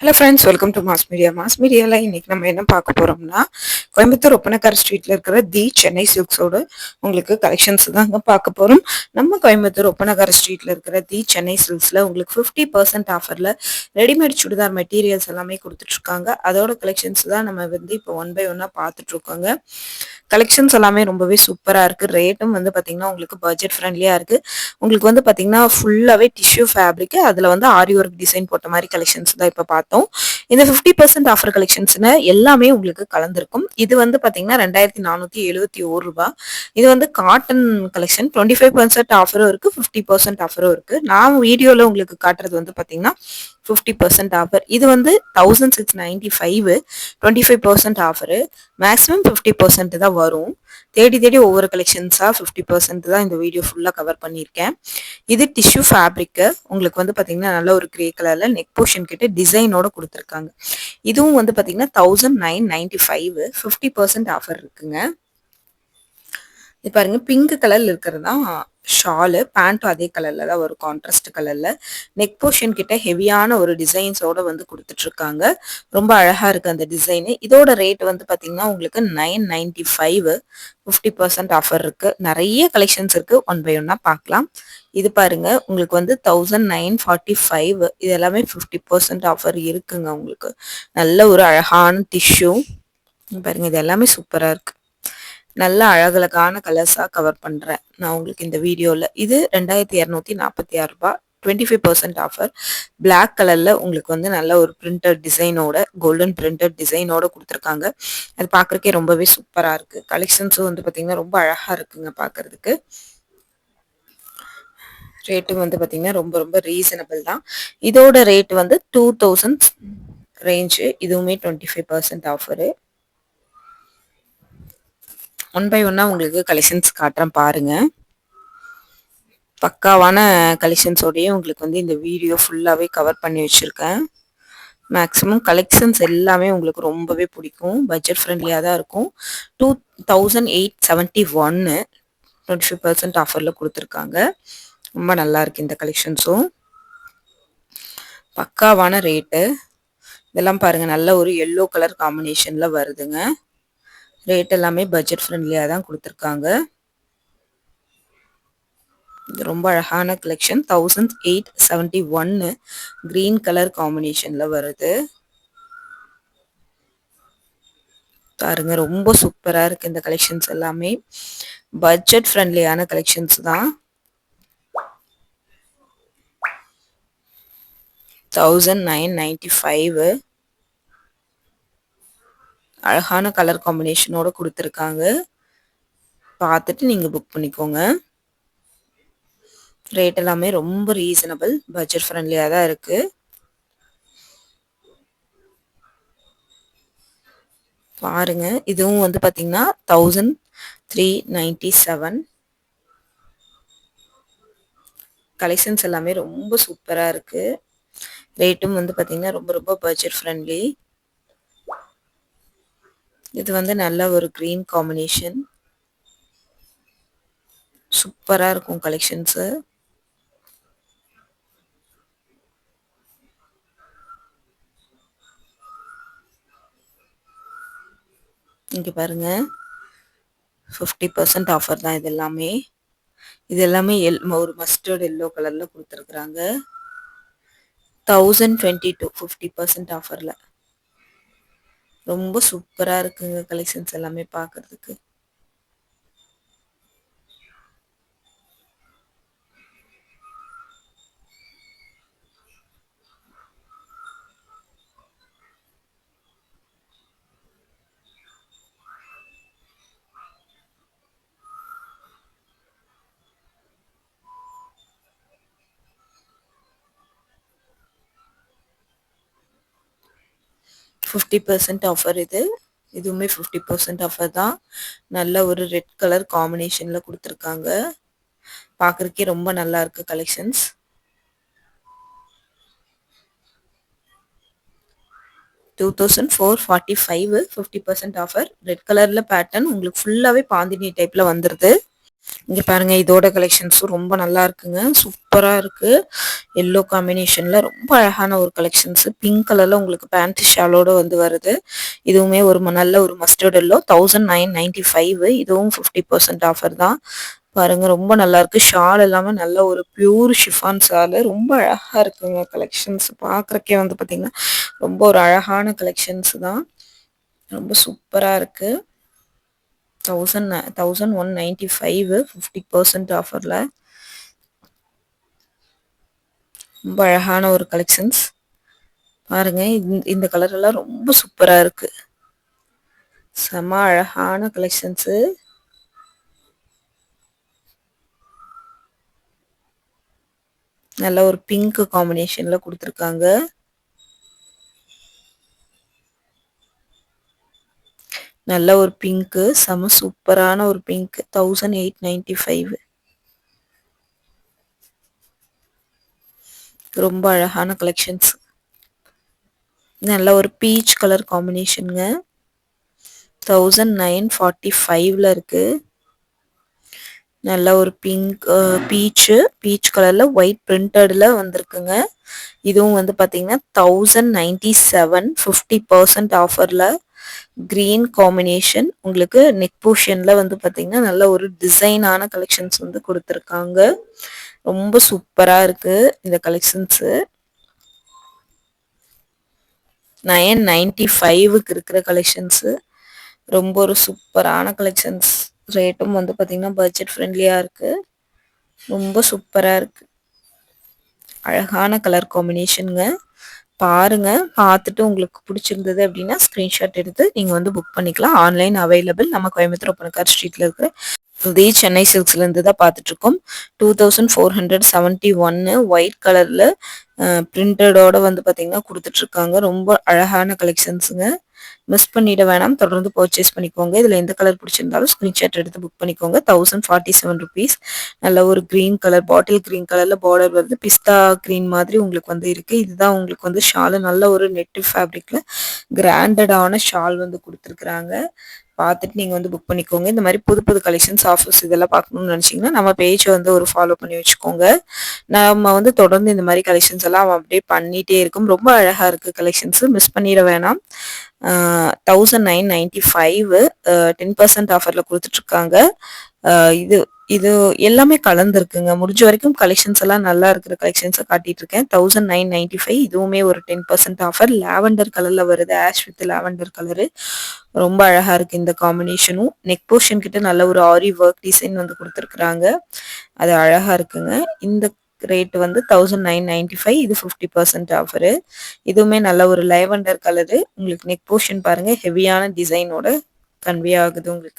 Hello friends welcome to mass media mass மீடியாவில் இன்னைக்கு நம்ம என்ன பார்க்க போகிறோம்னா கோயம்புத்தூர் ஒப்பனக்கார ஸ்ட்ரீட்டில் இருக்கிற தி சென்னை சில்க்ஸோட உங்களுக்கு கலெக்ஷன்ஸ் தாங்க பார்க்க போகிறோம் நம்ம கோயம்புத்தூர் ஒப்பனக்கார ஸ்ட்ரீட்டில் இருக்கிற தி சென்னை சில்க்ஸில் உங்களுக்கு ஃபிஃப்டி பர்சன்ட் ஆஃபரில் ரெடிமேட் சுடிதார் மெட்டீரியல்ஸ் எல்லாமே கொடுத்துட்ருக்காங்க. அதோட கலெக்ஷன்ஸ் தான் நம்ம வந்து இப்போ ஒன் பை ஒன்னாக பார்த்துட்ருக்கோங்க. கலெக்ஷன்ஸ் எல்லாமே ரொம்பவே சூப்பராக இருக்குது ரேட்டும் வந்து பார்த்திங்கன்னா உங்களுக்கு பட்ஜெட் ஃப்ரெண்ட்லியாக இருக்குது உங்களுக்கு வந்து பார்த்திங்கன்னா ஃபுல்லாகவே டிஷ்யூ ஃபேப்ரிக்கு அதில் வந்து ஆரி ஒர்க் டிசைன் போட்ட மாதிரி கலெக்ஷன்ஸ் தான் இப்போ Então, இந்த ஃபிஃப்டி பர்சன்ட் ஆஃபர் கலெக்ஷன்ஸ்னு எல்லாமே உங்களுக்கு கலந்துருக்கும். இது வந்து பார்த்தீங்கன்னா ரெண்டாயிரத்தி நானூற்றி எழுபத்தி ஒரு ரூபாய் இது வந்து cotton collection twenty five percent ஆஃபரும் இருக்குது ஃபிஃப்டி பர்சன்ட் ஆஃபரும் இருக்குது நான் வீடியோவில் உங்களுக்கு காட்டுறது வந்து பார்த்தீங்கன்னா ஃபிஃப்டி பர்சன்ட் ஆஃபர் இது வந்து thousand six ninety five twenty five percent offer maximum fifty percent தான் வரும். தேடி தேடி ஒவ்வொரு கலெக்ஷன்ஸாக ஃபிஃப்டி பர்சன்ட் தான் இந்த வீடியோ ஃபுல்லாக கவர் பண்ணியிருக்கேன். இது டிஷ்யூ ஃபேப்ரிக்கு உங்களுக்கு வந்து பார்த்தீங்கன்னா நல்ல ஒரு கிரே கலரில் நெக் போர்ஷன் கிட்ட டிசைனோட கொடுத்துருக்காங்க. இதுவும் வந்து பார்த்தீங்கன்னா thousand nine ninety five fifty percent offer இருக்குங்க. இது பாருங்க பிங்க் கலர்ல இருக்கிறது தான் ஷாலு பேண்ட்டும் அதே கலர்ல தான் ஒரு கான்ட்ராஸ்ட் கலர்ல நெக் போர்ஷன் கிட்ட ஹெவியான ஒரு டிசைன்ஸோட வந்து கொடுத்துட்டு இருக்காங்க ரொம்ப அழகா இருக்கு அந்த டிசைனு இதோட ரேட் வந்து பாத்தீங்கன்னா உங்களுக்கு nine ninety five fifty percent offer இருக்கு. நிறைய கலெக்ஷன்ஸ் இருக்கு. ஒன் பை ஒன்னா பார்க்கலாம் இது பாருங்க உங்களுக்கு வந்து தௌசண்ட் நைன் ஃபார்ட்டி ஃபைவ் இது எல்லாமே ஃபிஃப்டி பர்சன்ட் ஆஃபர் இருக்குங்க உங்களுக்கு. நல்ல ஒரு அழகான டிஷ்யூ பாருங்க இது எல்லாமே சூப்பரா இருக்கு. நல்ல அழகழகான கலர்ஸாக கவர் பண்ணுறேன் நான் உங்களுக்கு இந்த வீடியோவில் இது ரெண்டாயிரத்தி இரநூத்தி நாற்பத்தி ஆறு ரூபா twenty five percent offer black கலரில் உங்களுக்கு வந்து நல்ல ஒரு பிரிண்டட் டிசைனோட கோல்டன் பிரிண்டட் டிசைனோட கொடுத்துருக்காங்க. அது பார்க்குறக்கே ரொம்பவே சூப்பராக இருக்குது கலெக்ஷன்ஸும் வந்து பார்த்திங்கன்னா ரொம்ப அழகாக இருக்குங்க பார்க்குறதுக்கு. ரேட்டும் வந்து பார்த்திங்கன்னா ரொம்ப ரொம்ப ரீசனபிள் தான். இதோட ரேட் வந்து டூ தௌசண்ட் ரேஞ்சு இதுவுமே twenty five percent offer one by ஒன்னாக உங்களுக்கு கலெக்ஷன்ஸ் காட்டுறேன் பாருங்க. பக்காவான கலெக்ஷன்ஸோடய உங்களுக்கு வந்து இந்த வீடியோ ஃபுல்லாகவே கவர் பண்ணி வச்சுருக்கேன். மேக்ஸிமம் கலெக்ஷன்ஸ் எல்லாமே உங்களுக்கு ரொம்பவே பிடிக்கும். பட்ஜெட் ஃப்ரெண்ட்லியாக தான் இருக்கும். டூ தௌசண்ட் எயிட் செவன்ட்டி ஒன்னு டுவெண்ட்டி ஃபைவ் பர்சன்ட் ஆஃபரில் கொடுத்துருக்காங்க. ரொம்ப நல்லாயிருக்கு இந்த கலெக்ஷன்ஸும் பக்காவான ரேட்டு இதெல்லாம் பாருங்கள் நல்ல ஒரு எல்லோ கலர் காம்பினேஷனில் வருதுங்க. ரேட் எல்லாமே பட்ஜெட் ஃப்ரெண்ட்லியாக தான் கொடுத்துருக்காங்க. இது ரொம்ப அழகான கலெக்ஷன் தௌசண்ட் எயிட் செவன்டி ஒன்னு க்ரீன் கலர் காம்பினேஷனில் வருது. பாருங்க ரொம்ப சூப்பராக இருக்குது இந்த கலெக்ஷன்ஸ் எல்லாமே. பட்ஜெட் ஃப்ரெண்ட்லியான கலெக்ஷன்ஸ் தான். தௌசண்ட் நைன் நைன்டி ஃபைவ் அழகான கலர் காம்பினேஷனோட கொடுத்துருக்காங்க. பார்த்துட்டு நீங்கள் புக் பண்ணிக்கோங்க. ரேட் எல்லாமே ரொம்ப ரீசனபிள் பட்ஜெட் ஃப்ரெண்ட்லியாக தான் இருக்குது பாருங்க இதுவும் வந்து பார்த்தீங்கன்னா thousand three ninety seven collections எல்லாமே ரொம்ப சூப்பராக இருக்குது ரேட்டும் வந்து பார்த்தீங்கன்னா ரொம்ப ரொம்ப பட்ஜெட் ஃப்ரெண்ட்லி இது வந்து நல்ல ஒரு க்ரீன் காம்பினேஷன் சூப்பராக இருக்கும் கலெக்ஷன்ஸு இங்கே பாருங்க. ஃபிஃப்டி பர்சன்ட் ஆஃபர் தான் இது எல்லாமே. இது எல்லாமே எல் ஒரு மஸ்டர்ட் எல்லோ கலரில் கொடுத்துருக்குறாங்க. Thousand twenty two fifty percent ஆஃபரில் ரொம்ப சூப்பராக இருக்குங்க கலெக்ஷன்ஸ் எல்லாமே பார்க்குறதுக்கு ஃபிஃப்டி பர்சன்ட் ஆஃபர் இது. இதுவுமே ஃபிஃப்டி பர்சன்ட் ஆஃபர் தான். நல்ல ஒரு ரெட் கலர் காம்பினேஷனில் கொடுத்துருக்காங்க. பார்க்குறக்கே ரொம்ப நல்லா இருக்கு collections two thousand four forty five fifty percent offer red கலரில் பேட்டர்ன் உங்களுக்கு ஃபுல்லாகவே பாந்தினி டைப்பில் வந்துடுது இங்கே பாருங்க இதோட கலெக்ஷன்ஸும் ரொம்ப நல்லா இருக்குங்க. சூப்பராக இருக்கு. எல்லோ காம்பினேஷன்ல ரொம்ப அழகான ஒரு கலெக்ஷன்ஸ் பிங்க் கலர்ல உங்களுக்கு பேண்ட் ஷாலோட வந்து வருது. இதுவுமே ஒரு ம- நல்ல ஒரு mustard yellow thousand nine ninety five இதுவும் ஃபிஃப்டி பர்சன்ட் ஆஃபர் தான். பாருங்க ரொம்ப நல்லா இருக்கு. ஷால் எல்லாமே நல்ல ஒரு பியூர் ஷிஃபான் ஷாலு ரொம்ப அழகா இருக்குங்க கலெக்ஷன்ஸ் பார்க்குறக்கே வந்து பாத்தீங்கன்னா ரொம்ப ஒரு அழகான கலெக்ஷன்ஸ் தான். ரொம்ப சூப்பரா இருக்கு. Thousand thousand one ninety five fifty percent ஆஃபரில் ரொம்ப அழகான ஒரு கலெக்ஷன்ஸ் பாருங்க இந்த- கலரெல்லாம் ரொம்ப சூப்பராக இருக்கு. செம அழகான கலெக்ஷன்ஸு நல்ல ஒரு பிங்க் காம்பினேஷன்ல கொடுத்துருக்காங்க. நல்ல ஒரு பிங்க்கு செம சூப்பரான ஒரு pink thousand eight ninety five ரொம்ப அழகான கலெக்ஷன்ஸ் நல்ல ஒரு பீச் கலர் காம்பினேஷனுங்க தௌசண்ட் நைன் ஃபார்ட்டி ஃபைவ்ல இருக்கு. நல்ல ஒரு பிங்க் பீச்சு பீச் கலர்ல ஒயிட் பிரிண்டட்ல வந்திருக்குங்க. இதுவும் வந்து பாத்தீங்கன்னா thousand ninety seven fifty percent ஆஃபர்ல கிரீன் காம்பினேஷன் உங்களுக்கு நெக் போர்ஷன்ல வந்து பாத்தீங்கன்னா நல்ல ஒரு டிசைனான கலெக்ஷன்ஸ் வந்து கொடுத்துருக்காங்க. ரொம்ப சூப்பரா இருக்கு இந்த கலெக்ஷன்ஸ் நயன் நைன்டி ஃபைவுக்கு இருக்கிற கலெக்ஷன்ஸு ரொம்ப ஒரு சூப்பரான கலெக்ஷன்ஸ் ரேட்டும் வந்து பார்த்திங்கன்னா பட்ஜெட் ஃப்ரெண்ட்லியாக இருக்குது ரொம்ப சூப்பராக இருக்குது அழகான கலர் காம்பினேஷனுங்க பாருங்க பார்த்துட்டு உங்களுக்கு பிடிச்சிருந்தது அப்படின்னா ஸ்க்ரீன்ஷாட் எடுத்து நீங்கள் வந்து புக் பண்ணிக்கலாம். ஆன்லைன் அவைலபிள் நம்ம கோயம்புத்தூர் ஒப்பனக்கார் ஸ்ட்ரீட்டில் இருக்கிற இதே சென்னை சில்க்ஸ்லேருந்து தான் பார்த்துட்ருக்கோம் two thousand four hundred seventy ஒன்னு ஒயிட் கலரில் பிரிண்டடோட வந்து பார்த்தீங்கன்னா கொடுத்துட்ருக்காங்க ரொம்ப அழகான கலெக்ஷன்ஸுங்க மிஸ் பண்ணிட வேணாம். தொடர்ந்து பர்ச்சேஸ் பண்ணிக்கோங்க. இதில் எந்த கலர் பிடிச்சிருந்தாலும் ஸ்க்ரீன்ஷாட் எடுத்து புக் பண்ணிக்கோங்க. தௌசண்ட் ஃபார்ட்டி செவன் ருபீஸ் நல்ல ஒரு க்ரீன் கலர் பாட்டில் க்ரீன் கலர்ல பார்டர் வருது. பிஸ்தா க்ரீன் மாதிரி உங்களுக்கு வந்து இருக்கு. இதுதான் உங்களுக்கு வந்து ஷாலு நல்ல ஒரு நெட்டு ஃபேப்ரிக்ல கிராண்டடான ஷால் வந்து கொடுத்துருக்குறாங்க. பார்த்துட்டு நீங்கள் வந்து புக் பண்ணிக்கோங்க. இந்த மாதிரி புது புது கலெக்ஷன்ஸ் ஆஃபர்ஸ் இதெல்லாம் பார்க்கணும்னு நினச்சிங்கன்னா நம்ம பேஜை வந்து ஒரு ஃபாலோ பண்ணி வச்சுக்கோங்க. நம்ம வந்து தொடர்ந்து இந்த மாதிரி கலெக்ஷன்ஸ் எல்லாம் அப்டேட் பண்ணிகிட்டே இருக்கும். ரொம்ப அழகாக இருக்குது கலெக்ஷன்ஸு மிஸ் பண்ணிட வேணாம். Thousand nine ninety five ten percent ஆஃபரில் கொடுத்துட்ருக்காங்க இது இது எல்லாமே கலந்துருக்குங்க. முடிஞ்ச வரைக்கும் கலெக்ஷன்ஸ் எல்லாம் நல்லா இருக்கிற கலெக்ஷன்ஸை காட்டிட்டு இருக்கேன் தௌசண்ட் நைன் நைன்டி ஃபைவ் இதுவுமே ஒரு டென் பர்சன்ட் ஆஃபர் லாவெண்டர் கலர்ல வருது. ஆஷ் வித் லாவெண்டர் கலரு ரொம்ப அழகா இருக்கு இந்த காம்பினேஷனும் நெக் போர்ஷன் கிட்ட நல்ல ஒரு ஆரி ஒர்க் டிசைன் வந்து கொடுத்துருக்குறாங்க. அது அழகா இருக்குங்க. இந்த ரேட் வந்து தௌசண்ட் நைன் நைன்டி ஃபைவ் இது ஃபிஃப்டி பர்சன்ட் ஆஃபரு இதுவுமே நல்ல ஒரு லைவண்டர் கலரு உங்களுக்கு நெக் போர்ஷன் பாருங்க. ஹெவியான டிசைனோட கன்வே ஆகுது உங்களுக்கு.